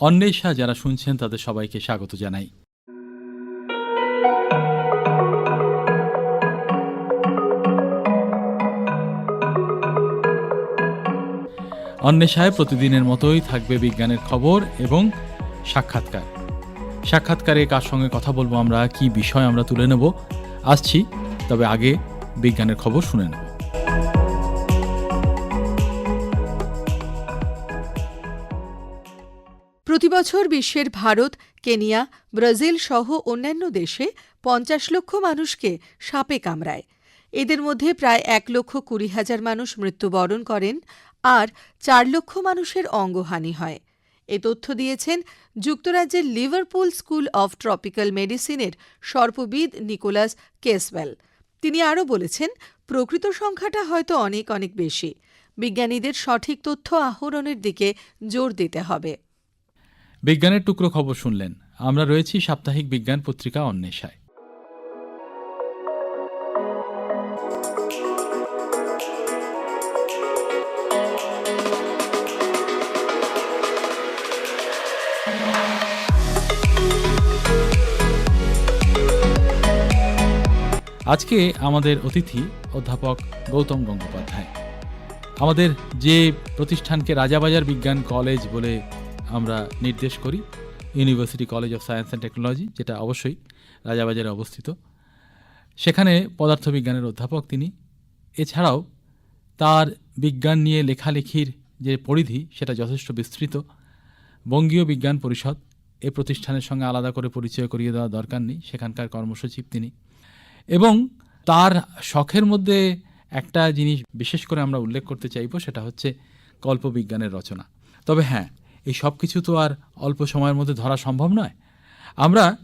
অন্বেষা যারা শুনছেন, তাদের সবাইকে স্বাগত জানাই। অন্বেষায় প্রতিদিনের মতোই থাকবে বিজ্ঞানের খবর এবং সাক্ষাৎকার। সাক্ষাৎকারে কার সঙ্গে কথা বলব আমরা, কি বিষয় আমরা তুলে নেব, আসছি, তবে আগে বিজ্ঞানের খবর শুনে নেব। প্রতিবছর বিশ্বের ভারত, কেনিয়া, ব্রাজিল সহ অন্যান্য দেশে পঞ্চাশ লক্ষ মানুষকে সাপে কামড়ায়। এদের মধ্যে প্রায় এক লক্ষ কুড়ি হাজার মানুষ মৃত্যুবরণ করেন আর চার লক্ষ মানুষের অঙ্গহানি হয়। এ তথ্য দিয়েছেন যুক্তরাজ্যের লিভারপুল স্কুল অফ ট্রপিক্যাল মেডিসিনের সর্পবিদ নিকোলাস কেসওয়েল। তিনি আরও বলেছেন, প্রকৃত সংখ্যাটা হয়তো অনেক অনেক বেশি। বিজ্ঞানীদের সঠিক তথ্য আহরণের দিকে জোর দিতে হবে। বিজ্ঞানের টুকরো খবর শুনলেন। আমরা রয়েছি সাপ্তাহিক বিজ্ঞান পত্রিকা অন্বেষায়। আজকে আমাদের অতিথি অধ্যাপক গৌতম গঙ্গোপাধ্যায়। আমাদের যে প্রতিষ্ঠানকে রাজাবাজার বিজ্ঞান কলেজ বলে আমরা নির্দেশ করি university college of science and technology যেটা অবশ্যই রাজাবাজারে অবস্থিত। সেখানে পদার্থবিজ্ঞানের অধ্যাপক তিনি। এছাড়াও তার বিজ্ঞান নিয়ে লেখালেখির যে পরিধি, সেটা যথেষ্ট বিস্তৃত। বঙ্গীয় বিজ্ঞান পরিষদ এ প্রতিষ্ঠানের সঙ্গে আলাদা করে পরিচয় করিয়ে দেওয়া দরকার নেই, সেখানকার কর্মসচিব তিনি। এবং তার শখের মধ্যে একটা জিনিস বিশেষ করে আমরা উল্লেখ করতে চাইব, সেটা হচ্ছে কল্পবিজ্ঞানের রচনা। তবে হ্যাঁ এই সব কিছু তো আর অল্প সময়ের মধ্যে ধরা সম্ভব নয়। আমরা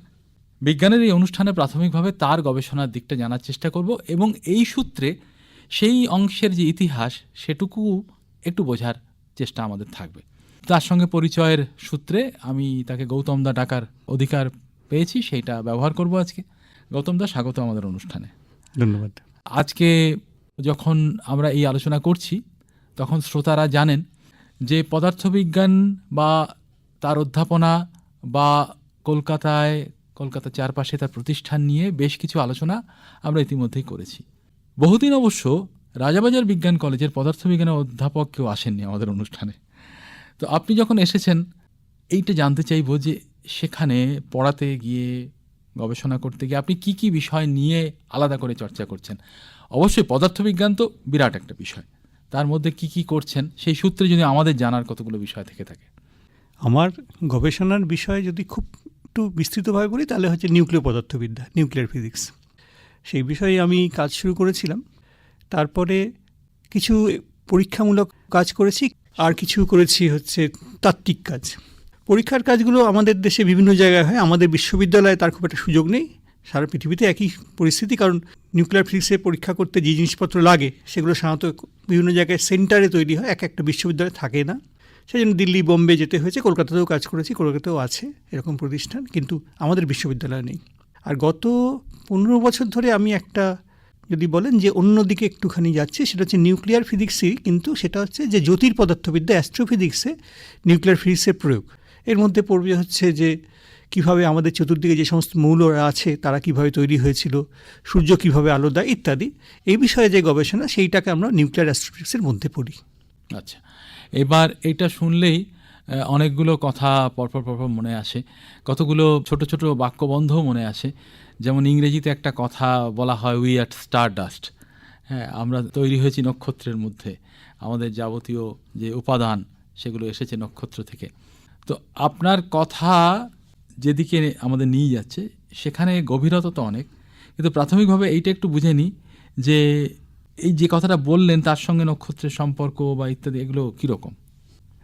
বিজ্ঞানের এই অনুষ্ঠানে প্রাথমিকভাবে তার গবেষণার দিকটা জানার চেষ্টা করব এবং এই সূত্রে সেই অংশের যে ইতিহাস সেটুকু একটু বোঝার চেষ্টা আমাদের থাকবে। তার সঙ্গে পরিচয়ের সূত্রে আমি তাকে গৌতম দা ডাকার অধিকার পেয়েছি সেইটা ব্যবহার করব আজকে। গৌতম দা স্বাগত আমাদের অনুষ্ঠানে। ধন্যবাদ। আজকে যখন আমরা এই আলোচনা করছি তখন শ্রোতারা জানেন যে পদার্থবিজ্ঞান বা তার অধ্যাপনা বা কলকাতায় কলকাতার চারপাশে তার প্রতিষ্ঠান নিয়ে বেশ কিছু আলোচনা আমরা ইতিমধ্যেই করেছি। বহুদিন অবশ্য রাজাবাজার বিজ্ঞান কলেজের পদার্থবিজ্ঞানের অধ্যাপক কেউ আসেননি আমাদের অনুষ্ঠানে। তো আপনি যখন এসেছেন, এইটা জানতে চাইব যে সেখানে পড়াতে গিয়ে, গবেষণা করতে গিয়ে আপনি কি কি বিষয় নিয়ে আলাদা করে চর্চা করছেন? অবশ্যই পদার্থবিজ্ঞান তো বিরাট একটা বিষয়। তার মধ্যে কি কি করছেন, সেই সূত্রে যদি আমাদের জানার কতগুলো বিষয় থেকে থাকে। আমার গবেষণার বিষয়ে যদি খুব একটু বিস্তৃতভাবে বলি, তাহলে হচ্ছে নিউক্লিয় পদার্থবিদ্যা, নিউক্লিয়ার ফিজিক্স। সেই বিষয়ে আমি কাজ শুরু করেছিলাম। তারপরে কিছু পরীক্ষামূলক কাজ করেছি, আর কিছু করেছি হচ্ছে তাত্ত্বিক কাজ। পরীক্ষার কাজগুলো আমাদের দেশে বিভিন্ন জায়গায় হয়, আমাদের বিশ্ববিদ্যালয়ে তার খুব একটা সুযোগ নেই। সারা পৃথিবীতে একই পরিস্থিতি, কারণ নিউক্লিয়ার ফিজিক্সে পরীক্ষা করতে যে জিনিসপত্র লাগে, সেগুলো সাধারণত বিভিন্ন জায়গায় সেন্টারে তৈরি হয়, এক একটা বিশ্ববিদ্যালয়ে থাকে না। সেই জন্য দিল্লি, বোম্বে যেতে হয়েছে, কলকাতাতেও কাজ করেছি, কলকাতাতেও আছে এরকম প্রতিষ্ঠান, কিন্তু আমাদের বিশ্ববিদ্যালয় নেই। আর গত পনেরো বছর ধরে আমি একটা যদি বলেন যে অন্যদিকে একটুখানি যাচ্ছে, সেটা হচ্ছে নিউক্লিয়ার ফিজিক্সই, কিন্তু সেটা হচ্ছে যে জ্যোতির পদার্থবিদ্যা অ্যাস্ট্রোফিজিক্সে নিউক্লিয়ার ফিজিক্সের প্রয়োগ। এর মধ্যে পড়বে হচ্ছে যে কীভাবে আমাদের চতুর্দিকে যে সমস্ত মৌলরা আছে, তারা কীভাবে তৈরি হয়েছিল, সূর্য কীভাবে আলো দেয় ইত্যাদি, এই বিষয়ে যে গবেষণা, সেইটাকে আমরা নিউক্লিয়ার অ্যাস্ট্রোফিজিক্সের মধ্যে পড়ি। আচ্ছা এবার এটা শুনলেই অনেকগুলো কথা পরপর পরপর মনে আসে। কতগুলো ছোট ছোট বাক্যবন্ধও মনে আসে। যেমন ইংরেজিতে একটা কথা বলা হয় উই অ্যাট স্টার ডাস্ট হ্যাঁ আমরা তৈরি হয়েছি নক্ষত্রের মধ্যে। আমাদের যাবতীয় যে উপাদান, সেগুলো এসেছে নক্ষত্র থেকে। তো আপনার কথা যেদিকে আমাদের নিয়ে যাচ্ছে, সেখানে গভীরতা তো অনেক। কিন্তু প্রাথমিকভাবে এইটা একটু বুঝে নিই যে এই যে কথাটা বললেন, তার সঙ্গে নক্ষত্রের সম্পর্ক বা ইত্যাদি, এগুলো কীরকম?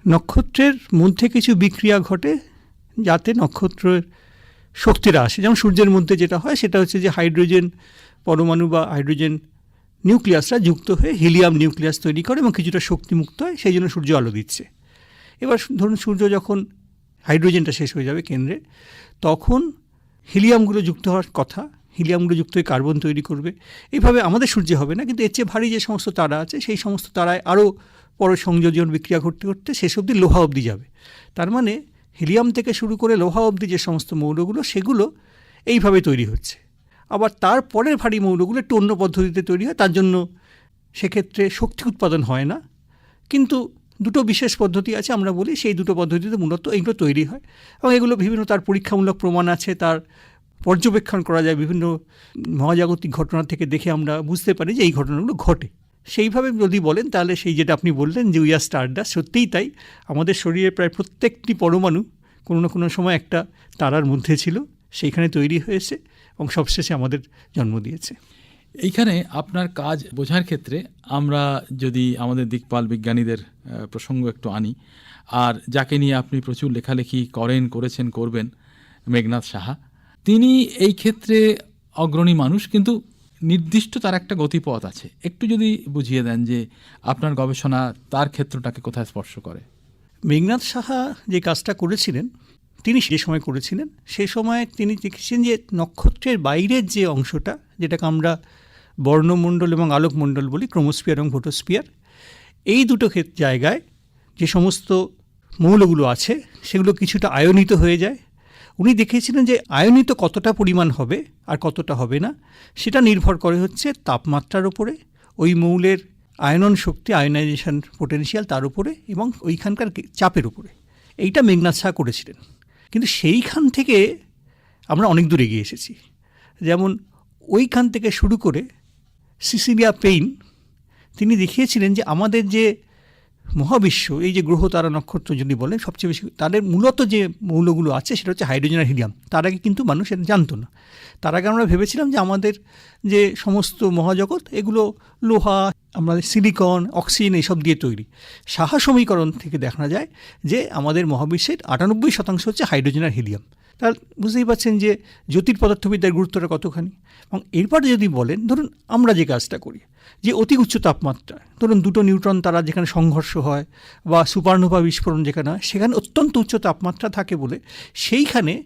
নক্ষত্রের মধ্যে কিছু বিক্রিয়া ঘটে যাতে নক্ষত্রের শক্তিরা আসে। যেমন সূর্যের মধ্যে যেটা হয়, সেটা হচ্ছে যে হাইড্রোজেন পরমাণু বা হাইড্রোজেন নিউক্লিয়াসরা যুক্ত হয়ে হিলিয়াম নিউক্লিয়াস তৈরি করে এবং কিছুটা শক্তিমুক্ত হয়, সেই জন্য সূর্য আলো দিচ্ছে। এবার ধরুন সূর্য যখন হাইড্রোজেনটা শেষ হয়ে যাবে কেন্দ্রে। তখন হিলিয়ামগুলো যুক্ত হওয়ার কথা, হিলিয়ামগুলো যুক্ত হয়ে কার্বন তৈরি করবে। এইভাবে আমাদের সূর্যে হবে না, কিন্তু এর চেয়ে ভারী যে সমস্ত তারা আছে, সেই সমস্ত তারায় আরও পর সংযোজন বিক্রিয়া করতে করতে শেষ অবধি লোহা অবধি যাবে। তার মানে হিলিয়াম থেকে শুরু করে লোহা অবধি যে সমস্ত মৌলগুলো, সেগুলো এইভাবে তৈরি হচ্ছে। আবার তার পরের ভারী মৌলগুলো একটু অন্য পদ্ধতিতে তৈরি হয়, তার জন্য সেক্ষেত্রে শক্তি উৎপাদন হয় না। কিন্তু দুটো বিশেষ পদ্ধতি আছে, আমরা বলি, সেই দুটো পদ্ধতিতে মূলত এইগুলো তৈরি হয়। এবং এগুলো বিভিন্ন তার পরীক্ষামূলক প্রমাণ আছে, তার পর্যবেক্ষণ করা যায়, বিভিন্ন মহাজাগতিক ঘটনা থেকে দেখে আমরা বুঝতে পারি যে এই ঘটনাগুলো ঘটে। সেইভাবে যদি বলেন, তাহলে সেই যেটা আপনি বললেন যে উইয়ার স্টারডাস সত্যিই তাই। আমাদের শরীরে প্রায় প্রত্যেকটি পরমাণু কোনো না কোনো সময় একটা তারার মধ্যে ছিল, সেইখানে তৈরি হয়েছে এবং সবশেষে আমাদের জন্ম দিয়েছে। এইখানে আপনার কাজ বোঝার ক্ষেত্রে আমরা যদি আমাদের দিকপাল বিজ্ঞানীদের প্রসঙ্গ একটু আনি। আর যাকে নিয়ে আপনি প্রচুর লেখালেখি করেন, করেছেন, করবেন মেঘনাথ সাহা, তিনি এই ক্ষেত্রে অগ্রণী মানুষ, কিন্তু নির্দিষ্ট তার একটা গতিপথ আছে। একটু যদি বুঝিয়ে দেন যে আপনার গবেষণা তার ক্ষেত্রটাকে কোথায় স্পর্শ করে। মেঘনাথ সাহা যে কাজটা করেছিলেন, তিনি সে সময় করেছিলেন। সে সময় তিনি দেখেছেন যে নক্ষত্রের বাইরের যে অংশটা, যেটাকে আমরা বর্ণমণ্ডল এবং আলোকমণ্ডল বলি ক্রোমোস্পিয়ার এবং ফোটোস্পিয়ার এই দুটো জায়গায় যে সমস্ত মৌলগুলো আছে, সেগুলো কিছুটা আয়নিত হয়ে যায়। উনি দেখিয়েছিলেন যে আয়নিত কতটা পরিমাণ হবে আর কতটা হবে না, সেটা নির্ভর করে হচ্ছে তাপমাত্রার উপরে, ওই মৌলের আয়নন শক্তি, আয়নাইজেশন পোটেনশিয়াল তার উপরে এবং ওইখানকার চাপের উপরে। এইটা মেঘনাথ শাহ করেছিলেন। কিন্তু সেইখান থেকে আমরা অনেক দূর এগিয়ে এসেছি। যেমন ওইখান থেকে শুরু করে সিসিলিয়া পেইন তিনি দেখিয়েছিলেন যে আমাদের যে মহাবিশ্ব, এই যে গ্রহ তারা নক্ষত্র যদি বলে, সবচেয়ে বেশি তাদের মূলত যে মৌলগুলো আছে সেটা হচ্ছে হাইড্রোজেন আর হিলিয়াম। তার আগে কিন্তু মানুষ এটা জানতো না। তার আগে আমরা ভেবেছিলাম যে আমাদের যে সমস্ত মহাজগৎ, এগুলো লোহা আমাদের সিলিকন, অক্সিজেন এইসব দিয়ে তৈরি। সাহা সমীকরণ থেকে দেখা যায় যে আমাদের মহাবিশ্বের আটানব্বই শতাংশ হচ্ছে হাইড্রোজেন আর হিলিয়াম। তার বুঝতেই পারছেন যে জ্যোতির পদার্থবিদ্যার গুরুত্বটা কতখানি? এবং এরপর যদি বলেন, ধরুন আমরা যে কাজটা করি, যে অতি উচ্চ তাপমাত্রা ধরুন দুটো নিউট্রন তারা যেখানে সংঘর্ষ হয় বা সুপারনোভা বিস্ফোরণ যেখানে হয়, সেখানে অত্যন্ত উচ্চ তাপমাত্রা থাকে বলে সেইখানে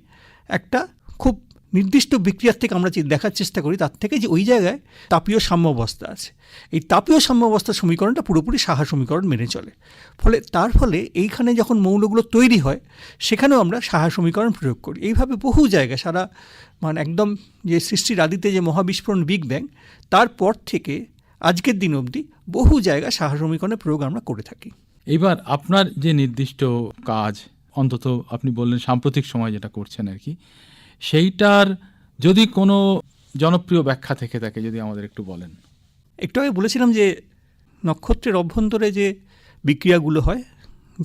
একটা খুব নির্দিষ্ট বিক্রিয়ার থেকে আমরা যে দেখার চেষ্টা করি, তার থেকে যে ওই জায়গায় তাপীয় সাম্যাবস্থা আছে। এই তাপীয় সাম্যাবস্থার সমীকরণটা পুরোপুরি সাহা সমীকরণ মেনে চলে। ফলে তার ফলে এইখানে যখন মৌলগুলো তৈরি হয়, সেখানেও আমরা সাহা সমীকরণ প্রয়োগ করি। এইভাবে বহু জায়গায় সারা মানে একদম যে সৃষ্টির আদিতে যে মহাবিস্ফোরণ বিগ ব্যাং, তারপর থেকে আজকের দিন অবধি বহু জায়গায় সাহা সমীকরণের প্রয়োগ আমরা করে থাকি। এবার আপনার যে নির্দিষ্ট কাজ, অন্তত আপনি বললেন সাম্প্রতিক সময় যেটা করছেন আর কি সেইটার যদি কোনো জনপ্রিয় ব্যাখ্যা থেকে থাকে, যদি আমাদের একটু বলেন। একটু আগে বলেছিলাম যে নক্ষত্রের অভ্যন্তরে যে বিক্রিয়াগুলো হয়,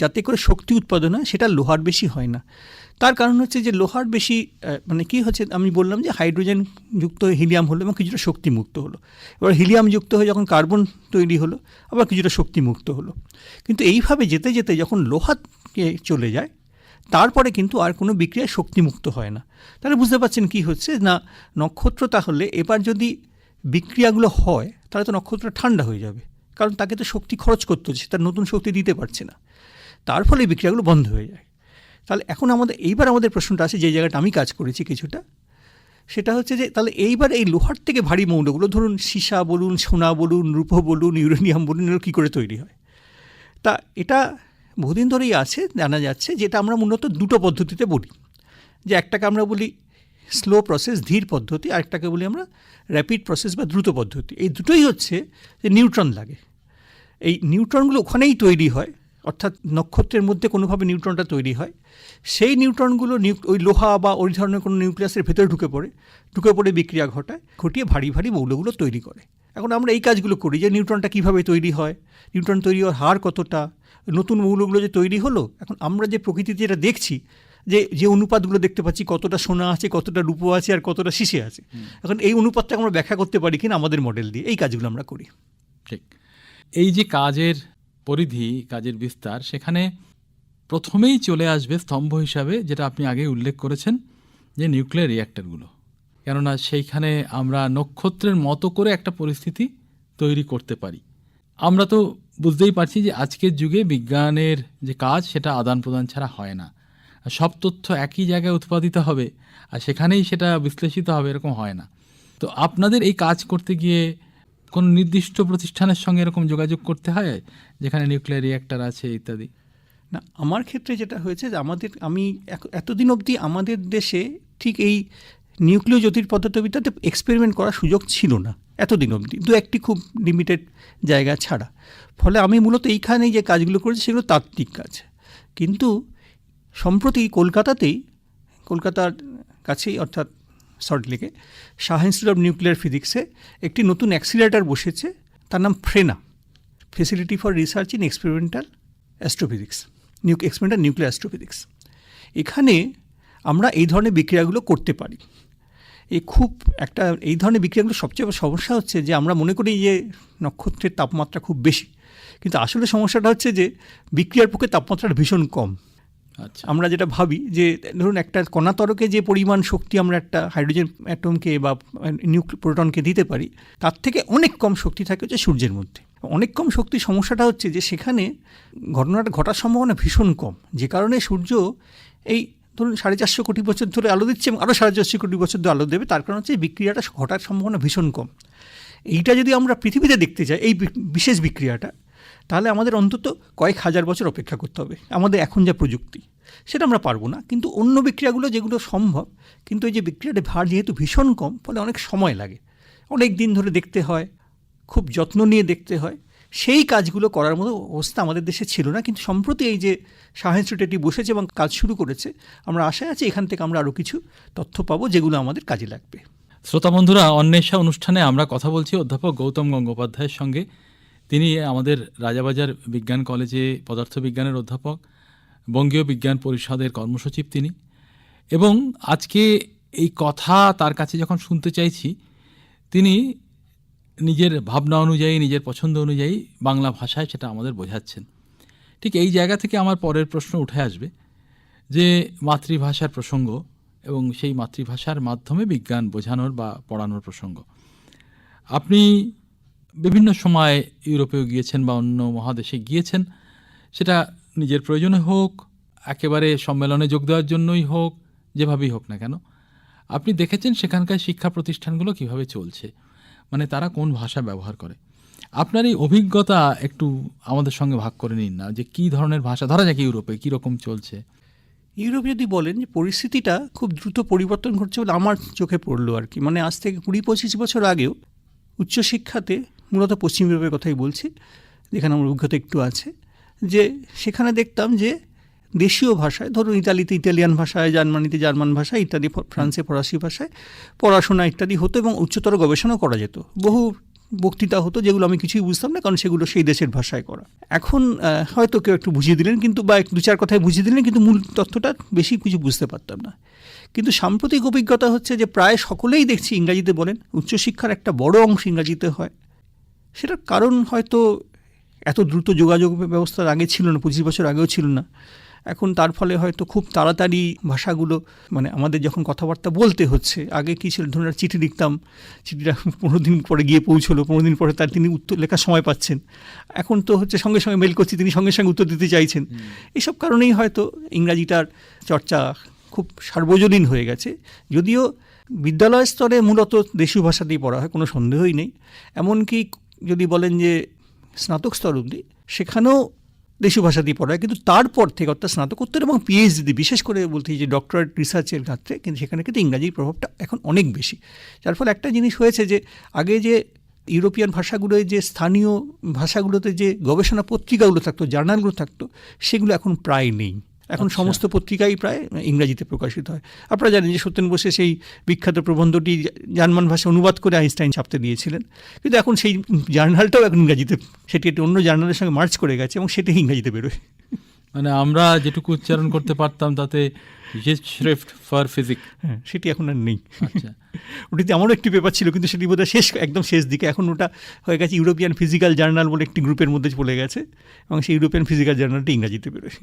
যাতে করে শক্তি উৎপাদন হয়, সেটা লোহার বেশি হয় না। তার কারণ হচ্ছে যে লোহার বেশি মানে কি হচ্ছে, আমি বললাম যে হাইড্রোজেন যুক্ত হিলিয়াম হলো এবং কিছুটা শক্তি মুক্ত হলো। এবার হিলিয়াম যুক্ত হয়ে যখন কার্বন তৈরি হলো, আবার কিছুটা শক্তি মুক্ত হলো। কিন্তু এইভাবে যেতে যেতে যখন লোহাকে চলে যায় তারপরে কিন্তু আর কোনো বিক্রিয়া শক্তিমুক্ত হয় না। তাহলে বুঝতে পারছেন কি হচ্ছে? না, নক্ষত্র তাহলে এবার যদি বিক্রিয়াগুলো হয়, তাহলে তো নক্ষত্র ঠান্ডা হয়ে যাবে। কারণ তাকে তো শক্তি খরচ করতে হচ্ছে, তার নতুন শক্তি দিতে পারছে না। তার ফলে বিক্রিয়াগুলো বন্ধ হয়ে যায়। তাহলে এখন আমাদের, এইবার আমাদের প্রশ্নটা আছে, যে জায়গাটা আমি কাজ করেছি কিছুটা, সেটা হচ্ছে যে, তাহলে এইবার এই লোহার থেকে ভারী মৌলগুলো, ধরুন সীসা বলুন, সোনা বলুন, রূপো বলুন, ইউরেনিয়াম বলুন, এগুলো কী করে তৈরি হয়? তা এটা বহুদিন ধরেই আছে, জানা যাচ্ছে, যেটা আমরা মূলত দুটো পদ্ধতিতে বলি। যে একটাকে আমরা বলি স্লো প্রসেস ধীর পদ্ধতি, আরেকটাকে বলি আমরা র্যাপিড প্রসেস বা দ্রুত পদ্ধতি। এই দুটোই হচ্ছে যে নিউট্রন লাগে। এই নিউট্রনগুলো ওখানেই তৈরি হয়, অর্থাৎ নক্ষত্রের মধ্যে কোনোভাবে নিউট্রনটা তৈরি হয়। সেই নিউট্রনগুলো নিউ- ওই লোহা বা ওই ধরনের কোনো নিউক্লিয়াসের ভেতরে ঢুকে পড়ে ঢুকে পড়ে বিক্রিয়া ঘটায়, ঘটিয়ে ভারী ভারী মৌলগুলো তৈরি করে। এখন আমরা এই কাজগুলো করি যে নিউট্রনটা কীভাবে তৈরি হয়, নিউট্রন তৈরি হওয়ার হার কতটা নতুন মৌলগুলো যে তৈরি হলো এখন আমরা যে প্রকৃতিতে যেটা দেখছি যে যে অনুপাতগুলো দেখতে পাচ্ছি কতটা সোনা আছে কতটা রূপো আছে আর কতটা শিশে আছে। এখন এই অনুপাতটা আমরা ব্যাখ্যা করতে পারি কিনা আমাদের মডেল দিয়ে এই কাজগুলো আমরা করি। ঠিক। এই যে কাজের পরিধি কাজের বিস্তার সেখানে প্রথমেই চলে আসবে স্তম্ভ হিসাবে যেটা আপনি আগে উল্লেখ করেছেন যে নিউক্লিয়ার রিয়্যাক্টরগুলো কেননা সেইখানে আমরা নক্ষত্রের মতো করে একটা পরিস্থিতি তৈরি করতে পারি। আমরা তো বুঝতেই পারছি যে আজকের যুগে বিজ্ঞানের যে কাজ, সেটা আদান প্রদান ছাড়া হয় না। সব তথ্য একই জায়গায় উৎপাদিত হবে আর সেখানেই সেটা বিশ্লেষিত হবে, এরকম হয় না। তো আপনাদের এই কাজ করতে গিয়ে কোনো নির্দিষ্ট প্রতিষ্ঠানের সঙ্গে এরকম যোগাযোগ করতে হয়, যেখানে নিউক্লিয়ার রিঅ্যাক্টর আছে ইত্যাদি? না, আমার ক্ষেত্রে যেটা হয়েছে যে আমাদের, আমি এতদিন অবধি আমাদের দেশে ঠিক এই নিউক্লিয় জ্যোতির পদার্থবিদ্যাতে এক্সপেরিমেন্ট করার সুযোগ ছিল না। এতদিন অবধি, দু একটি খুব লিমিটেড জায়গা ছাড়া। ফলে আমি মূলত এইখানেই যে কাজগুলো করেছি সেগুলো তাত্ত্বিক কাজ। কিন্তু সম্প্রতি কলকাতাতেই, কলকাতার কাছেই অর্থাৎ সল্টলেকে শাহ ইনস্টিটিউট অফ নিউক্লিয়ার ফিজিক্সে একটি নতুন অ্যাক্সিলারেটার বসেছে, তার নাম FRENA facility for research in experimental astrophysics new experimental nuclear astrophysics এখানে আমরা এই ধরনের বিক্রিয়াগুলো করতে পারি। এই খুব একটা এই ধরনের বিক্রিয়াগুলো সবচেয়ে সমস্যা হচ্ছে যে আমরা মনে করি যে নক্ষত্রের তাপমাত্রা খুব বেশি। কিন্তু আসলে সমস্যাটা হচ্ছে যে বিক্রিয়ার পক্ষে তাপমাত্রাটা ভীষণ কম। আচ্ছা। আমরা যেটা ভাবি যে ধরুন একটা কণাতরকে যে পরিমাণ শক্তি আমরা একটা হাইড্রোজেন অ্যাটমকে বা নিউক্লি প্রোটনকে দিতে পারি তার থেকে অনেক কম শক্তি থাকে হচ্ছে সূর্যের মধ্যে। অনেক কম শক্তির সমস্যাটা হচ্ছে যে সেখানে ঘটনাটা ঘটার সম্ভাবনা ভীষণ কম। যে কারণে সূর্য এই ধরুন সাড়ে চারশো কোটি বছর ধরে আলো দিচ্ছে এবং আরও সাড়ে চারশো কোটি বছর ধরে আলো দেবে, তার কারণ হচ্ছে বিক্রিয়াটা ঘটার সম্ভাবনা ভীষণ কম। এইটা যদি আমরা পৃথিবীতে দেখতে চাই এই বিশেষ বিক্রিয়াটা, তাহলে আমাদের অন্তত কয়েক হাজার বছর অপেক্ষা করতে হবে, আমাদের এখন যা প্রযুক্তি। সেটা আমরা পারব না, কিন্তু অন্য বিক্রিয়াগুলো যেগুলো সম্ভব, কিন্তু এই যে বিক্রিয়াটা ভার যেহেতু ভীষণ কম, ফলে অনেক সময় লাগে। অনেক দিন ধরে দেখতে হয়, খুব যত্ন নিয়ে দেখতে হয় সেই কাজগুলো করার মতো অবস্থা আমাদের দেশে ছিল না, কিন্তু সম্প্রতি এই যে শাহ ইনস্টিটিউট বসেছে এবং কাজ শুরু করেছে, আমরা আশায় আছি এখান থেকে আমরা আরও কিছু তথ্য পাবো যেগুলো আমাদের কাজে লাগবে। শ্রোতা বন্ধুরা, অন্বেষা অনুষ্ঠানে আমরা কথা বলছি অধ্যাপক গৌতম গঙ্গোপাধ্যায়ের সঙ্গে। তিনি আমাদের রাজাবাজার বিজ্ঞান কলেজে পদার্থবিজ্ঞানের অধ্যাপক, বঙ্গীয় বিজ্ঞান পরিষদের কর্মসচিব তিনি। এবং আজকে এই কথা তার কাছে যখন শুনতে চাইছি, তিনি নিজের ভাবনা অনুযায়ী, নিজের পছন্দ অনুযায়ী বাংলা ভাষায় সেটা আমাদের বোঝাচ্ছেন। ঠিক এই জায়গা থেকে আমার পরের প্রশ্ন উঠে আসবে যে মাতৃভাষার প্রসঙ্গ এবং সেই মাতৃভাষার মাধ্যমে বিজ্ঞান বোঝানোর বা পড়ানোর প্রসঙ্গ। আপনি বিভিন্ন সময় ইউরোপেও গিয়েছেন বা অন্য মহাদেশে গিয়েছেন, সেটা নিজের প্রয়োজনে হোক, একেবারে সম্মেলনে যোগ দেওয়ার জন্যই হোক, যেভাবেই হোক না কেন, আপনি দেখেছেন সেখানকার শিক্ষা প্রতিষ্ঠানগুলো কীভাবে চলছে? মানে তারা কোন ভাষা ব্যবহার করে। আপনার এই অভিজ্ঞতা একটু আমাদের সঙ্গে ভাগ করে নিন না, যে কী ধরনের ভাষা, ধরা যাক ইউরোপে কীরকম চলছে। ইউরোপ যদি বলেন যে পরিস্থিতিটা খুব দ্রুত পরিবর্তন ঘটছে বলে আমার চোখে পড়ল আর কি। মানে আজ থেকে কুড়ি পঁচিশ বছর আগেও উচ্চশিক্ষাতে মূলত পশ্চিম ইউরোপের কথাই বলছি, যেখানে আমার অভিজ্ঞতা একটু আছে, যে সেখানে দেখতাম যে দেশীয় ভাষায়, ধরুন ইতালিতে ইতালিয়ান ভাষায়, জার্মানিতে জার্মান ভাষায়, ইত্যাদি ফ্রান্সে ফরাসি ভাষায় পড়াশোনা ইত্যাদি হতো এবং উচ্চতর গবেষণাও করা যেত। বহু বক্তৃতা হতো যেগুলো আমি কিছুই বুঝতাম না, কারণ সেগুলো সেই দেশের ভাষায় করা। এখন হয়তো কেউ একটু বুঝিয়ে দিলেন কিন্তু বা দু চার কথায় বুঝিয়ে দিলেন কিন্তু মূল তথ্যটা বেশি কিছু বুঝতে পারতাম না। কিন্তু সাম্প্রতিক অভিজ্ঞতা হচ্ছে যে প্রায় সকলেই দেখছি ইংরাজিতে বলেন, উচ্চশিক্ষার একটা বড় অংশ ইংরাজিতে হয়। সেটার কারণ হয়তো এত দ্রুত যোগাযোগ ব্যবস্থার আগে ছিল না, পঁচিশ বছর আগেও ছিল না। এখন তার ফলে হয়তো খুব তাড়াতাড়ি ভাষাগুলো মানে আমাদের যখন কথাবার্তা বলতে হচ্ছে আগে কী ছিল? ধরুন চিঠি লিখতাম চিঠিটা পনেরো দিন পরে গিয়ে পৌঁছলো পনেরো দিন পরে তার তিনি উত্তর লেখার সময় পাচ্ছেন। এখন তো হচ্ছে সঙ্গে সঙ্গে মেল করছি তিনি সঙ্গে সঙ্গে উত্তর দিতে চাইছেন। এইসব কারণেই হয়তো ইংরাজিটার চর্চা খুব সার্বজনীন হয়ে গেছে। যদিও বিদ্যালয় স্তরে মূলত দেশীয় ভাষাতেই পড়া হয় কোনো সন্দেহই নেই। এমনকি যদি বলেন যে স্নাতক স্তর অবধি সেখানেও দেশীয় ভাষা দিয়ে পড়ায়, কিন্তু তারপর থেকে অর্থাৎ স্নাতকোত্তর এবং পিএইচডি বিশেষ করে বলতে যে ডক্টরেট রিসার্চের ক্ষেত্রে, কিন্তু সেখানে কিন্তু ইংরাজির প্রভাবটা এখন অনেক বেশি। যার ফলে একটা জিনিস হয়েছে যে, আগে যে ইউরোপিয়ান ভাষাগুলোয় যে স্থানীয় ভাষাগুলোতে যে গবেষণা পত্রিকাগুলো থাকতো, জার্নালগুলো থাকতো, সেগুলো এখন প্রায় নেই। এখন আচ্ছা। সমস্ত পত্রিকাই প্রায় ইংরাজিতে প্রকাশিত হয়। আপনারা জানেন যে সত্যেন বসে সেই বিখ্যাত প্রবন্ধটি জার্মান ভাষায় অনুবাদ করে আইনস্টাইন ছাপতে দিয়েছিলেন। কিন্তু এখন সেই জার্নালটাও এখন ইংরাজিতে সেটি একটি অন্য জার্নালের সঙ্গে মার্চ করে গেছে এবং সেটি ইংরাজিতে বেরোয়। মানে আমরা যেটুকু উচ্চারণ করতে পারতাম তাতে শ্রিফট ফর ফিজিক হ্যাঁ সেটি এখন আর নেই। আচ্ছা। ওটিতে আমারও একটি পেপার ছিল কিন্তু সেটি বোধহয় শেষ একদম শেষ দিকে। এখন ওটা হয়ে গেছে ইউরোপিয়ান ফিজিক্যাল জার্নাল বলে একটি গ্রুপের মধ্যে চলে গেছে এবং সেই ইউরোপিয়ান ফিজিক্যাল জার্নালটি ইংরাজিতে বেরোয়।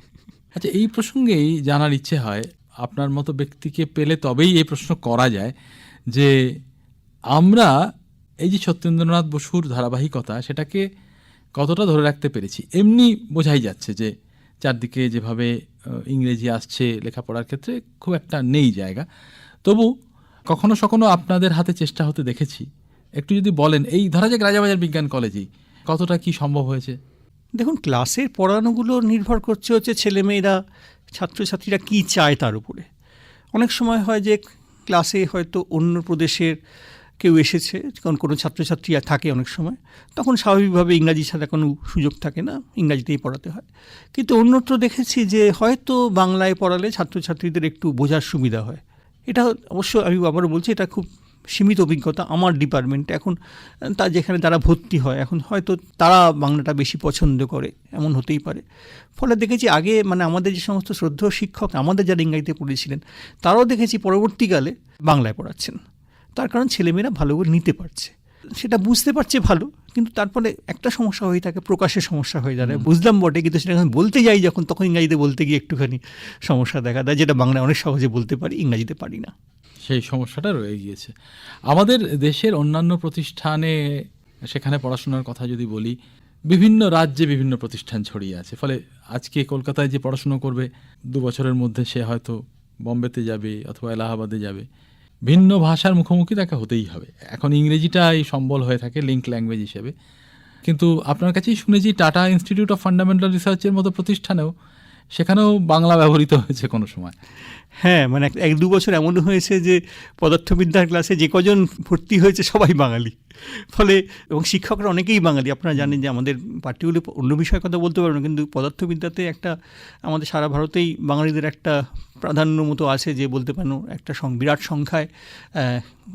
আচ্ছা এই প্রসঙ্গেই জানার ইচ্ছে হয় আপনার মতো ব্যক্তিকে পেলে তবেই এই প্রশ্ন করা যায় যে আমরা এই যে সত্যেন্দ্রনাথ বসুর ধারাবাহিকতা সেটাকে কতটা ধরে রাখতে পেরেছি? এমনি বোঝাই যাচ্ছে যে চারদিকে যেভাবে ইংরেজি আসছে লেখাপড়ার ক্ষেত্রে খুব একটা নেই জায়গা। তবু কখনো সখনো আপনাদের হাতে চেষ্টা হতে দেখেছি। একটু যদি বলেন, এই ধরা যাক রাজাবাজার বিজ্ঞান কলেজেই কতটা কি সম্ভব হয়েছে? দেখুন, ক্লাসের পড়ানোগুলো নির্ভর করছে হচ্ছে ছেলেমেয়েরা, ছাত্রছাত্রীরা কী চায় তার উপরে। অনেক সময় হয় যে ক্লাসে হয়তো অন্য প্রদেশের কেউ এসেছে কারণ কোনো ছাত্রছাত্রী থাকে অনেক সময়, তখন স্বাভাবিকভাবে ইংরাজির সাথে কোনো সুযোগ থাকে না, ইংরাজিতেই পড়াতে হয়। কিন্তু অন্যত্র দেখেছি যে হয়তো বাংলায় পড়ালে ছাত্রছাত্রীদের একটু বোঝার সুবিধা হয়। এটা অবশ্য আমি আবারও বলছি, এটা খুব সীমিত অভিজ্ঞতা আমার ডিপার্টমেন্টে। এখন, তা যেখানে তারা ভর্তি হয়, এখন হয়তো তারা বাংলাটা বেশি পছন্দ করে, এমন হতেই পারে। ফলে দেখেছি আগে মানে আমাদের যে সমস্ত শ্রদ্ধেয় শিক্ষক, আমাদের যারা ইংরাজিতে পড়েছিলেন, তারাও দেখেছি পরবর্তীকালে বাংলায় পড়াচ্ছেন। তার কারণ ছেলেমেয়েরা ভালো করে নিতে পারছে। সেটা বুঝতে পারছে ভালো কিন্তু তারপরে একটা সমস্যা হয়ে থাকে প্রকাশের সমস্যা হয়ে দাঁড়ায়। বুঝলাম বটে কিন্তু সেটা যখন বলতে যাই যখন তখন ইংরাজিতে বলতে গিয়ে একটুখানি সমস্যা দেখা দেয় যেটা বাংলায় অনেক সহজে বলতে পারি ইংরাজিতে পারি না। সেই সমস্যাটা রয়ে গিয়েছে। আমাদের দেশের অন্যান্য প্রতিষ্ঠানে সেখানে পড়াশোনার কথা যদি বলি বিভিন্ন রাজ্যে বিভিন্ন প্রতিষ্ঠান ছড়িয়ে আছে। ফলে আজকে কলকাতায় যে পড়াশুনো করবে দু বছরের মধ্যে সে হয়তো বম্বেতে যাবে অথবা এলাহাবাদে যাবে। ভিন্ন ভাষার মুখোমুখি তাকে হতেই হবে। এখন ইংরেজিটাই সম্বল হয়ে থাকে লিঙ্ক ল্যাঙ্গুয়েজ হিসেবে। কিন্তু আপনার কাছেই শুনেছি টাটা ইনস্টিটিউট অফ ফান্ডামেন্টাল রিসার্চের মতো প্রতিষ্ঠানেও সেখানেও বাংলা ব্যবহৃত হয়েছে কোনো সময়। হ্যাঁ মানে এক- দু বছর এমন হয়েছে যে পদার্থবিদ্যার ক্লাসে যে কজন ভর্তি হয়েছে সবাই বাঙালি। ফলে এবং শিক্ষকরা অনেকেই বাঙালি। আপনারা জানেন যে আমাদের পার্টিকুলার অন্য বিষয়ের কথা বলতে পারব না কিন্তু পদার্থবিদ্যাতে একটা আমাদের সারা ভারতেই বাঙালিদের একটা প্রাধান্য মতো আছে যে বলতে পারো একটা সং- বিরাট সংখ্যায়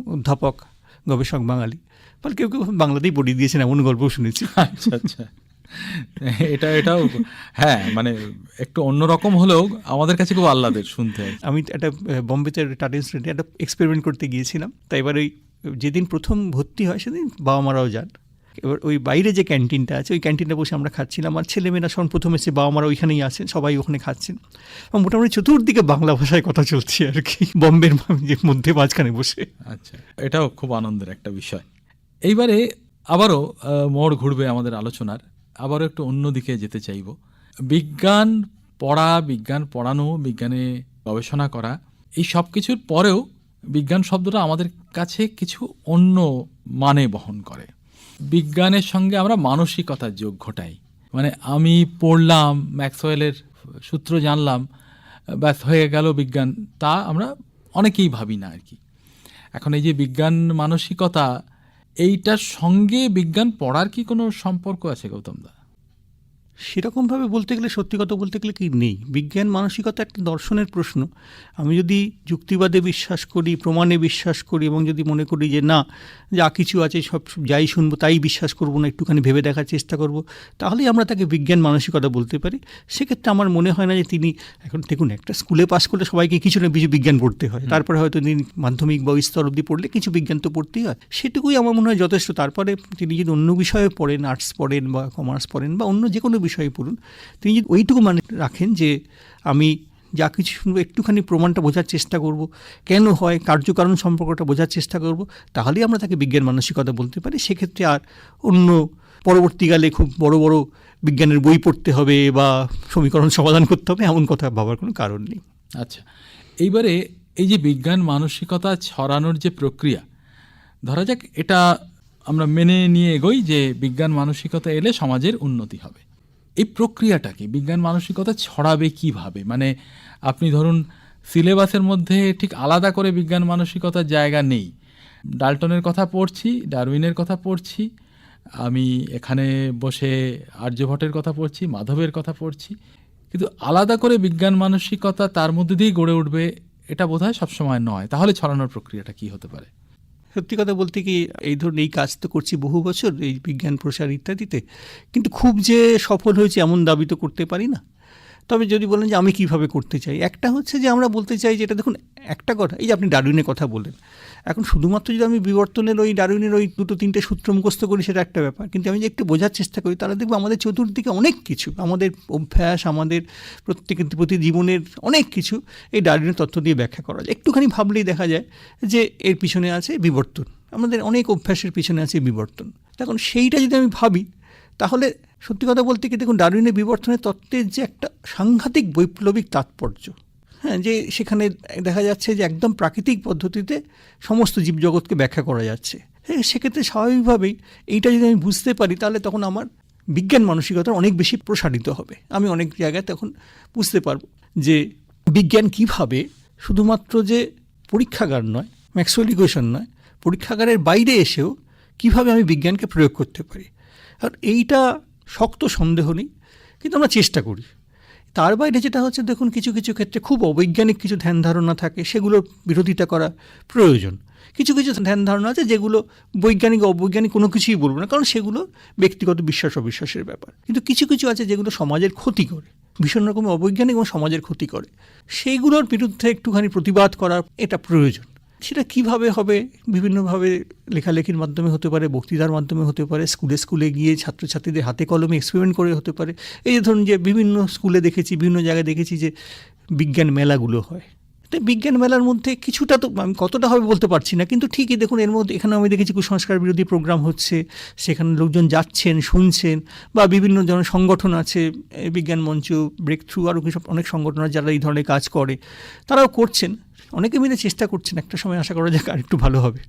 অধ্যাপক গবেষক বাঙালি। ফলে কেউ কেউ বাংলাতেই পড়িয়ে দিয়েছেন এমন গল্পও শুনেছি। আচ্ছা আচ্ছা। এটা এটাও হ্যাঁ মানে একটু অন্যরকম হলেও আমাদের কাছে খুব আহ্লাদের শুনতে আমি একটা বম্বেতে টাটা ইনস্টিটিউটে একটা এক্সপেরিমেন্ট করতে গিয়েছিলাম। তাই এবার ওই যেদিন প্রথম ভর্তি হয় সেদিন বাবা মারাও যান। এবার ওই বাইরে যে ক্যান্টিনটা আছে ওই ক্যান্টিনে বসে আমরা খাচ্ছিলাম। আর ছেলেমেয়েরা সব প্রথম এসে বাবা মারা ওইখানেই আছেন সবাই ওখানে খাচ্ছেন। এবং মোটামুটি চতুর্দিকে বাংলা ভাষায় কথা চলছে আর কি বম্বের মধ্যে মাঝখানে বসে। আচ্ছা এটাও খুব আনন্দের একটা বিষয়। এইবারে আবারও মোড় ঘুরবে আমাদের আলোচনার। আবারও একটু অন্যদিকে যেতে চাইব। বিজ্ঞান পড়া, বিজ্ঞান পড়ানো, বিজ্ঞানে গবেষণা করা, এই সব কিছুর পরেও বিজ্ঞান শব্দটা আমাদের কাছে কিছু অন্য মানে বহন করে। বিজ্ঞানের সঙ্গে আমরা মানসিকতার যোগ ঘটাই। মানে আমি পড়লাম, ম্যাক্সওয়েলের সূত্র জানলাম, ব্যাস হয়ে গেল বিজ্ঞান, তা আমরা অনেকেই ভাবি না আর কি। এখন এই যে বিজ্ঞান মানসিকতা এইটার সঙ্গে বিজ্ঞান পড়ার কি কোনো সম্পর্ক আছে গৌতম দা? সেরকমভাবে বলতে গেলে সত্যি কথা বলতে গেলে কি নেই। বিজ্ঞান মানসিকতা একটা দর্শনের প্রশ্ন। আমি যদি যুক্তিবাদে বিশ্বাস করি প্রমাণে বিশ্বাস করি এবং যদি মনে করি যে না যা কিছু আছে সব যাই শুনব তাই বিশ্বাস করব না একটুখানি ভেবে দেখার চেষ্টা করব তাহলেই আমরা তাকে বিজ্ঞান মানসিকতা বলতে পারি। সেক্ষেত্রে আমার মনে হয় না যে তিনি এখন দেখুন একটা স্কুলে পাশ করলে সবাইকে কিছু না কিছু বিজ্ঞান পড়তে হয়। তারপরে হয়তো তিনি মাধ্যমিক বা স্তর অবধি পড়লে কিছু বিজ্ঞান তো পড়তেই হয়। সেটুকুই আমার মনে হয় যথেষ্ট। তারপরে তিনি যদি অন্য বিষয়ে পড়েন আর্টস পড়েন বা কমার্স পড়েন বা অন্য যে কোনো বিষয়ে পড়ুন, তিনি যদি ওইটুকু মানে রাখেন যে আমি যা কিছু শুনব, একটুখানি প্রমাণটা বোঝার চেষ্টা করব, কেন হয়, কার্যকারণ সম্পর্কটা বোঝার চেষ্টা করব, তাহলেই আমরা তাকে বিজ্ঞান মানসিকতা বলতে পারি। সেক্ষেত্রে আর অন্য পরবর্তীকালে খুব বড় বড় বিজ্ঞানের বই পড়তে হবে বা সমীকরণ সমাধান করতে হবে, এমন কথা ভাবার কোনো কারণ নেই। আচ্ছা এইবারে এই যে বিজ্ঞান মানসিকতা ছড়ানোর যে প্রক্রিয়া, ধরা যাক এটা আমরা মেনে নিয়ে এগোই যে বিজ্ঞান মানসিকতা এলে সমাজের উন্নতি হবে। এই প্রক্রিয়াটাকে বিজ্ঞান মানসিকতা ছড়াবে কীভাবে? মানে আপনি ধরুন, সিলেবাসের মধ্যে ঠিক আলাদা করে বিজ্ঞান মানসিকতার জায়গা নেই। ডাল্টনের কথা পড়ছি, ডারউইনের কথা পড়ছি, আমি এখানে বসে আর্যভট্টের কথা পড়ছি, মাধবের কথা পড়ছি। কিন্তু আলাদা করে বিজ্ঞান মানসিকতা তার মধ্যে দিয়েই গড়ে উঠবে, এটা বোধ বোধহয় সবসময় নয়। তাহলে ছড়ানোর প্রক্রিয়াটা কি হতে পারে? সত্যি কথা বলতে কি, এই ধরনের এই কাজ তো করছি বহু বছর, এই বিজ্ঞান প্রসার ইত্যাদিতে। কিন্তু খুব যে সফল হয়েছে এমন দাবি তো করতে পারি না। তবে যদি বলেন যে আমি কীভাবে করতে চাই, একটা হচ্ছে যে আমরা বলতে চাই যে এটা দেখুন, একটা কথা, এই যে আপনি ডারুইনের কথা বললেন, এখন শুধুমাত্র যদি আমি বিবর্তনের ওই ডারুইনের ওই দুটো তিনটে সূত্র মুখস্থ করি সেটা একটা ব্যাপার, কিন্তু আমি যে একটু বোঝার চেষ্টা করি, তাহলে দেখব আমাদের চতুর্দিকে অনেক কিছু, আমাদের অভ্যাস, আমাদের প্রত্যেকের প্রতি জীবনের অনেক কিছু এই ডারুইনের তত্ত্ব দিয়ে ব্যাখ্যা করা যায়। একটুখানি ভাবলেই দেখা যায় যে এর পিছনে আছে বিবর্তন, আমাদের অনেক অভ্যাসের পিছনে আছে বিবর্তন। এখন সেইটা যদি আমি ভাবি তাহলে সত্যি কথা বলতে কি দেখুন, ডারউইনের বিবর্তনের তত্ত্বের যে একটা সাংঘাতিক বৈপ্লবিক তাৎপর্য হ্যাঁ যে সেখানে দেখা যাচ্ছে যে একদম প্রাকৃতিক পদ্ধতিতে সমস্ত জীবজগৎকে ব্যাখ্যা করা যাচ্ছে। হ্যাঁ সেক্ষেত্রে স্বাভাবিকভাবেই এইটা যদি আমি বুঝতে পারি, তাহলে তখন আমার বিজ্ঞান মানসিকতা অনেক বেশি প্রসারিত হবে। আমি অনেক জায়গায় তখন বুঝতে পারব যে বিজ্ঞান কীভাবে শুধুমাত্র যে পরীক্ষাগার নয়, ম্যাক্সওয়েল ইকুয়েশন নয়, পরীক্ষাগারের বাইরে এসেও কীভাবে আমি বিজ্ঞানকে প্রয়োগ করতে পারি। আর এইটা শক্ত সন্দেহ নেই, কিন্তু আমরা চেষ্টা করি। তার বাইরে যেটা হচ্ছে, দেখুন কিছু কিছু ক্ষেত্রে খুব অবৈজ্ঞানিক কিছু ধ্যান ধারণা থাকে, সেগুলোর বিরোধিতা করা প্রয়োজন। কিছু কিছু ধ্যান ধারণা আছে যেগুলো বৈজ্ঞানিক, অবৈজ্ঞানিক কোনো কিছুই বলব না, কারণ সেগুলো ব্যক্তিগত বিশ্বাস, অবিশ্বাসের ব্যাপার। কিন্তু কিছু কিছু আছে যেগুলো সমাজের ক্ষতি করে, ভীষণ রকম অবৈজ্ঞানিক এবং সমাজের ক্ষতি করে। সেইগুলোর বিরুদ্ধে একটুখানি প্রতিবাদ করা এটা প্রয়োজন। সেটা কীভাবে হবে? বিভিন্নভাবে লেখালেখির মাধ্যমে হতে পারে, বক্তৃতার মাধ্যমে হতে পারে, স্কুলে স্কুলে গিয়ে ছাত্রছাত্রীদের হাতে কলমে এক্সপেরিমেন্ট করে হতে পারে। এই যে ধরুন যে বিভিন্ন স্কুলে দেখেছি, বিভিন্ন জায়গায় দেখেছি যে বিজ্ঞান মেলাগুলো হয়। বিজ্ঞান মেলার মধ্যে কিছুটা তো আমি কতটা হবে বলতে পারছি না, কিন্তু ঠিকই দেখুন, এর মধ্যে এখানে আমি দেখেছি কুসংস্কার বিরোধী প্রোগ্রাম হচ্ছে, সেখানে লোকজন যাচ্ছেন, শুনছেন, বা বিভিন্ন ধরনের সংগঠন আছে বিজ্ঞান মঞ্চ ব্রেক থ্রু আরও কিছু অনেক সংগঠন আছে যারা এই ধরনের কাজ করে, তারাও করছেন, অনেকে মিলে চেষ্টা করছেন, একটা সময় আশা করা যাক আর একটু ভালো হবে।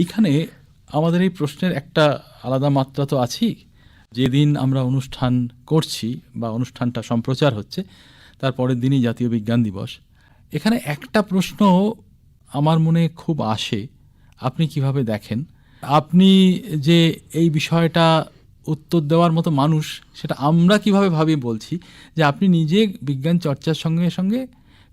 এইখানে আমাদের এই প্রশ্নের একটা আলাদা মাত্রা তো আছেই, যেদিন আমরা অনুষ্ঠান করছি বা অনুষ্ঠানটা সম্প্রচার হচ্ছে, তার পরের দিনই জাতীয় বিজ্ঞান দিবস এখানে একটা প্রশ্ন আমার মনে খুব আসে। আপনি কীভাবে দেখেন? আপনি যে এই বিষয়টা উত্তর দেওয়ার মতো মানুষ, সেটা আমরা কীভাবে ভাবি বলছি, যে আপনি নিজে বিজ্ঞান চর্চার সঙ্গে সঙ্গে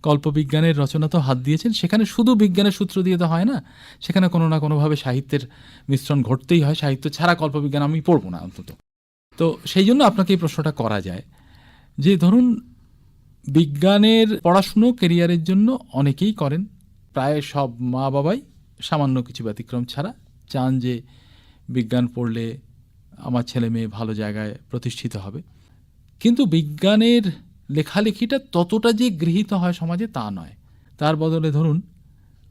কল্পবিজ্ঞানের রচনা তো হাত দিয়েছেন, সেখানে শুধু বিজ্ঞানের সূত্র দিয়ে তো হয় না, সেখানে কোনো না কোনোভাবে সাহিত্যের মিশ্রণ ঘটতেই হয়, সাহিত্য ছাড়া কল্পবিজ্ঞান আমি পড়ব না অন্তত। তো সেই জন্য আপনাকে এই প্রশ্নটা করা যায়, যে ধরুন বিজ্ঞানের পড়াশুনো কেরিয়ারের জন্য অনেকেই করেন। প্রায় সব মা বাবাই সামান্য কিছু ব্যতিক্রম ছাড়া চান যে বিজ্ঞান পড়লে আমার ছেলে মেয়ে ভালো জায়গায় প্রতিষ্ঠিত হবে। কিন্তু বিজ্ঞানের লেখালেখিটা ততটা যে গৃহীত হয় সমাজে তা নয়। তার বদলে ধরুন,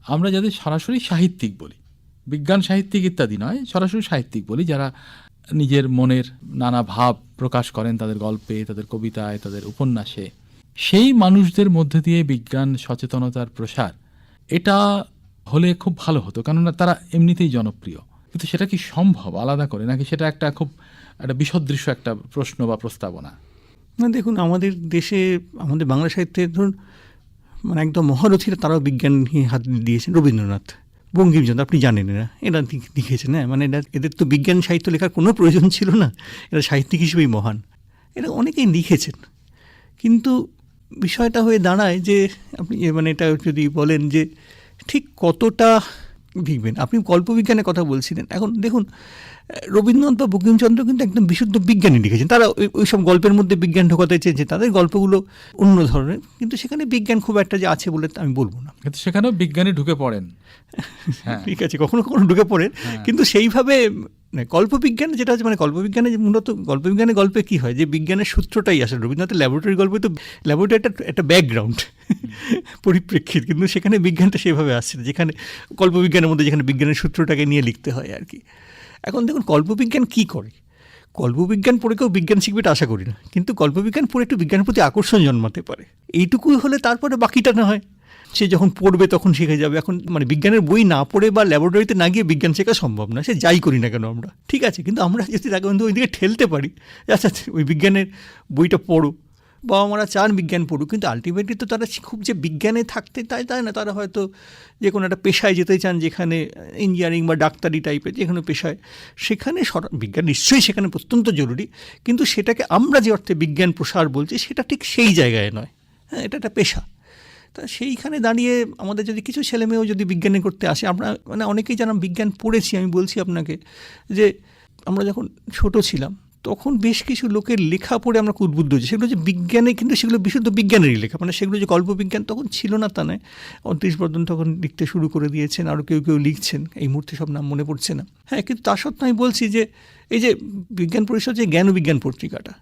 আমরা যাদের সরাসরি সাহিত্যিক বলি, বিজ্ঞান সাহিত্যিক ইত্যাদি নয়, সরাসরি সাহিত্যিক বলি, যারা নিজের মনের নানা ভাব প্রকাশ করেন তাদের গল্পে, তাদের কবিতায়, তাদের উপন্যাসে। সেই মানুষদের মধ্যে দিয়ে বিজ্ঞান, সচেতনতার প্রসার, এটা হলে খুব ভালো হতো। কেননা তারা এমনিতেই জনপ্রিয়। কিন্তু সেটা কি সম্ভব? আলাদা করে? নাকি সেটা একটা খুব, একটা বিসদৃশ্য একটা প্রশ্ন বা প্রস্তাবনা? না, দেখুন, আমাদের দেশে, আমাদের বাংলা সাহিত্যে ধরুন মানে একদম মহারথীরা তারাও বিজ্ঞান নিয়ে হাত দিয়েছেন, রবীন্দ্রনাথ বঙ্কিমচন্দ্র আপনি জানেন না এরা লিখ- লিখেছেন হ্যাঁ? মানে এরা, এদের তো বিজ্ঞান সাহিত্য লেখার কোনো প্রয়োজন ছিল না। এরা সাহিত্যিক হিসেবেই মহান। এরা অনেকেই লিখেছেন। কিন্তু বিষয়টা হয়ে দাঁড়ায় যে আপনি মানে এটা যদি বলেন যে ঠিক কতটা লিখবেন আপনি কল্পবিজ্ঞানের কথা বলছিলেন। এখন দেখুন রবীন্দ্রনাথ বা বঙ্কিমচন্দ্র কিন্তু একদম বিশুদ্ধ বিজ্ঞানী লিখেছেন। তারা ওই- সব গল্পের মধ্যে বিজ্ঞান ঢোকাতে চেয়েছে তাদের গল্পগুলো অন্য ধরনের। কিন্তু সেখানে বিজ্ঞান খুব একটা যে আছে বলে আমি বলব না। কিন্তু সেখানেও বিজ্ঞানী ঢুকে পড়েন। হ্যাঁ। ঠিক আছে কখনো কখনো ঢুকে পড়েন। কিন্তু সেইভাবে কল্পবিজ্ঞান যেটা আছে মানে কল্পবিজ্ঞানে যে মূলত গল্পবিজ্ঞানের গল্পে কি হয়? যে বিজ্ঞানের সূত্রটাই আসে। রবীন্দ্রনাথের ল্যাবরেটরি গল্পে তো ল্যাবরেটরি একটা একটা ব্যাকগ্রাউন্ড পরিপ্রেক্ষিত কিন্তু সেখানে বিজ্ঞানটা সেভাবে আসছে না। যেখানে কল্পবিজ্ঞানের মধ্যে যেখানে বিজ্ঞানের সূত্রটাকে নিয়ে লিখতে হয় আর কি। এখন দেখুন কল্পবিজ্ঞান কি করে? কল্পবিজ্ঞান পড়ে কেউ বিজ্ঞান শিখবে এটা আশা করি না। কিন্তু কল্পবিজ্ঞান পড়ে একটু বিজ্ঞানের প্রতি আকর্ষণ জন্মাতে পারে। এইটুকুই হলে তারপরে বাকিটা না হয়। সে যখন পড়বে তখন শিখে যাবে। এখন মানে বিজ্ঞানের বই না পড়ে বা ল্যাবরেটরিতে না গিয়ে বিজ্ঞান শেখা সম্ভব না। সে যাই করি না কেন আমরা? ঠিক আছে, কিন্তু আমরা যদি তাকে কিন্তু ওই দিকে ঠেলতে পারি আচ্ছা ওই বিজ্ঞানের বইটা পড়ো। বাবা মারা চান বিজ্ঞান পড়ুক, কিন্তু আলটিমেটলি তো তারা খুব যে বিজ্ঞানে থাকতে তাই তাই না? তারা হয়তো যে কোনো একটা পেশায় যেতে চান যেখানে ইঞ্জিনিয়ারিং বা ডাক্তারি টাইপের যে কোনো পেশায়, সেখানে বিজ্ঞান নিশ্চয়ই সেখানে অত্যন্ত জরুরি, কিন্তু সেটাকে আমরা যে অর্থে বিজ্ঞান প্রসার বলছি, সেটা ঠিক সেই জায়গায় নয়। হ্যাঁ এটা একটা পেশা। তা সেইখানে দাঁড়িয়ে আমাদের যদি কিছু ছেলেমেয়েও যদি বিজ্ঞানে করতে আসে, আমরা মানে অনেকেই যারা বিজ্ঞান পড়েছি, আমি বলছি আপনাকে যে আমরা যখন ছোট ছিলাম, তখন বেশ কিছু লোকের লেখা পড়ে আমরা উদ্বুদ্ধ হয়েছি। সেগুলো যে বিজ্ঞানে, কিন্তু সেগুলো বিশুদ্ধ বিজ্ঞানেরই লেখা। মানে সেগুলো যে কল্পবিজ্ঞান তখন ছিল না তা নয়। অন্তরিশ বর্ধন তখন লিখতে শুরু করে দিয়েছেন আরও কেউ কেউ লিখছেন। এই মুহূর্তে সব নাম মনে পড়ছে না। হ্যাঁ কিন্তু তা সত্ত্বেও আমি বলছি যে, এই যে বিজ্ঞান পরিষদ যে জ্ঞান বিজ্ঞান পত্রিকাটা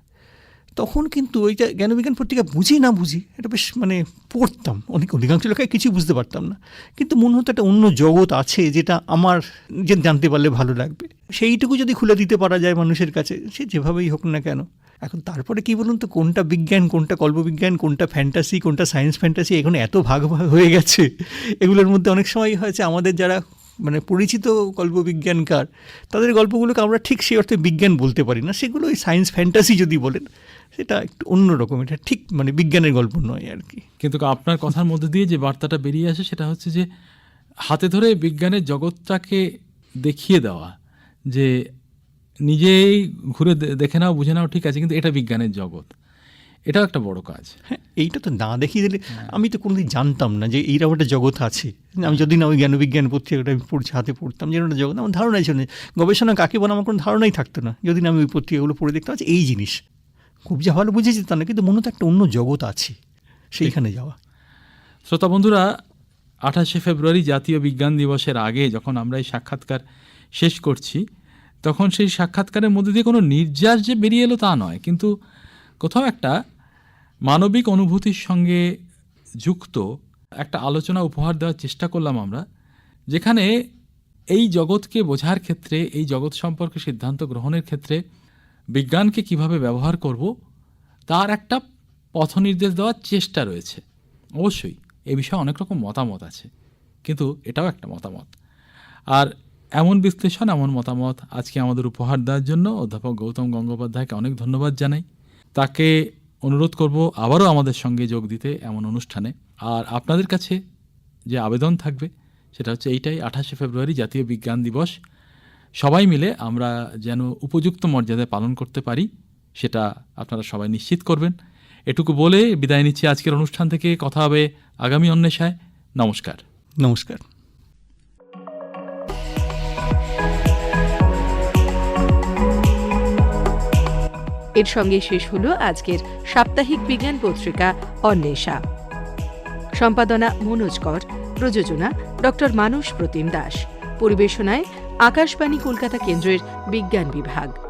তখন কিন্তু ওইটা জ্ঞানবিজ্ঞান পত্রিকা বুঝি না বুঝি, এটা বেশ মানে পড়তাম। অনেক অধিকাংশ লেখায় কিছুই বুঝতে পারতাম না। কিন্তু মনে হতো একটা অন্য জগৎ আছে যেটা আমার যে জানতে পারলে ভালো লাগবে। সেইটুকু যদি খুলে দিতে পারা যায় মানুষের কাছে, সে যেভাবেই হোক না কেন। এখন তারপরে কি বলুন তো, কোনটা বিজ্ঞান, কোনটা কল্পবিজ্ঞান, কোনটা ফ্যান্টাসি, কোনটা সায়েন্স ফ্যান্টাসি এখন এত ভাগ ভাগ হয়ে গেছে। এগুলোর মধ্যে অনেক সময় হয়েছে আমাদের যারা মানে পরিচিত গল্পবিজ্ঞানকার, তাদের গল্পগুলোকে আমরা ঠিক সেই অর্থে বিজ্ঞান বলতে পারি না। সেগুলো ওই সায়েন্স ফ্যান্টাসি যদি বলেন, সেটা একটু অন্যরকম এটা ঠিক মানে বিজ্ঞানের গল্প নয় আর কি। কিন্তু আপনার কথার মধ্যে দিয়ে যে বার্তাটা বেরিয়ে আসে, সেটা হচ্ছে যে হাতে ধরে বিজ্ঞানের জগৎটাকে দেখিয়ে দেওয়া, যে নিজেই ঘুরে দেখে নাও, বুঝে নাও, ঠিক আছে, কিন্তু এটা বিজ্ঞানের জগৎ। এটাও একটা বড় কাজ। হ্যাঁ এইটা তো না দেখিয়ে দিলে আমি তো কোনোদিন জানতাম না যে এইরকম একটা জগৎ আছে। আমি যদি না ওই জ্ঞানবিজ্ঞান পত্রিকাটা আমি পড়ছি হাতে পড়তাম যে একটা জগৎ। আমার ধারণাই ছিল না। গবেষণা কাকে বলে আমার কোনো ধারণাই থাকতো না। যদি না আমি ওই পত্রিকাগুলো পড়ে দেখতাম আচ্ছা এই জিনিস। খুব যে ভালো বুঝেছি তা না কিন্তু মনে তো একটা অন্য জগৎ আছে। সেইখানে যাওয়া। শ্রোতা বন্ধুরা আঠাশে ফেব্রুয়ারি জাতীয় বিজ্ঞান দিবসের আগে যখন আমরা এই সাক্ষাৎকার শেষ করছি তখন সেই সাক্ষাৎকারের মধ্যে দিয়ে কোনো নির্যাস যে বেরিয়ে এলো তা নয়। কিন্তু কোথাও একটা মানবিক অনুভূতির সঙ্গে যুক্ত একটা আলোচনা উপহার দেওয়ার চেষ্টা করলাম আমরা, যেখানে এই জগৎকে বোঝার ক্ষেত্রে, এই জগৎ সম্পর্কে সিদ্ধান্ত গ্রহণের ক্ষেত্রে বিজ্ঞানকে কীভাবে ব্যবহার করব, তার একটা পথ নির্দেশ দেওয়ার চেষ্টা রয়েছে। অবশ্যই, এ বিষয়ে অনেক রকম মতামত আছে, কিন্তু এটাও একটা মতামত। আর এমন বিশ্লেষণ, এমন মতামত আজকে আমাদের উপহার দেওয়ার জন্য অধ্যাপক গৌতম গঙ্গোপাধ্যায়কে অনেক ধন্যবাদ জানাই। তাকে অনুরোধ করব আবারও আমাদের সঙ্গে যোগ দিতে এমন অনুষ্ঠানে। আর আপনাদের কাছে যে আবেদন থাকবে, সেটা হচ্ছে এইটাই, আঠাশে ফেব্রুয়ারি জাতীয় বিজ্ঞান দিবস। সবাই মিলে আমরা যেন উপযুক্ত মর্যাদায় পালন করতে পারি, সেটা আপনারা সবাই নিশ্চিত করবেন। এটুকু বলে বিদায় নিচ্ছি আজকের অনুষ্ঠান থেকে। কথা হবে আগামী অন্বেষায়। নমস্কার। নমস্কার। এর সঙ্গে শেষ হল আজকের সাপ্তাহিক বিজ্ঞান পত্রিকা অন্বেষা। সম্পাদনা মনোজ কর, প্রযোজনা ড মানস প্রতিম দাস। পরিবেশনায় আকাশবাণী কলকাতা কেন্দ্রের বিজ্ঞান বিভাগ।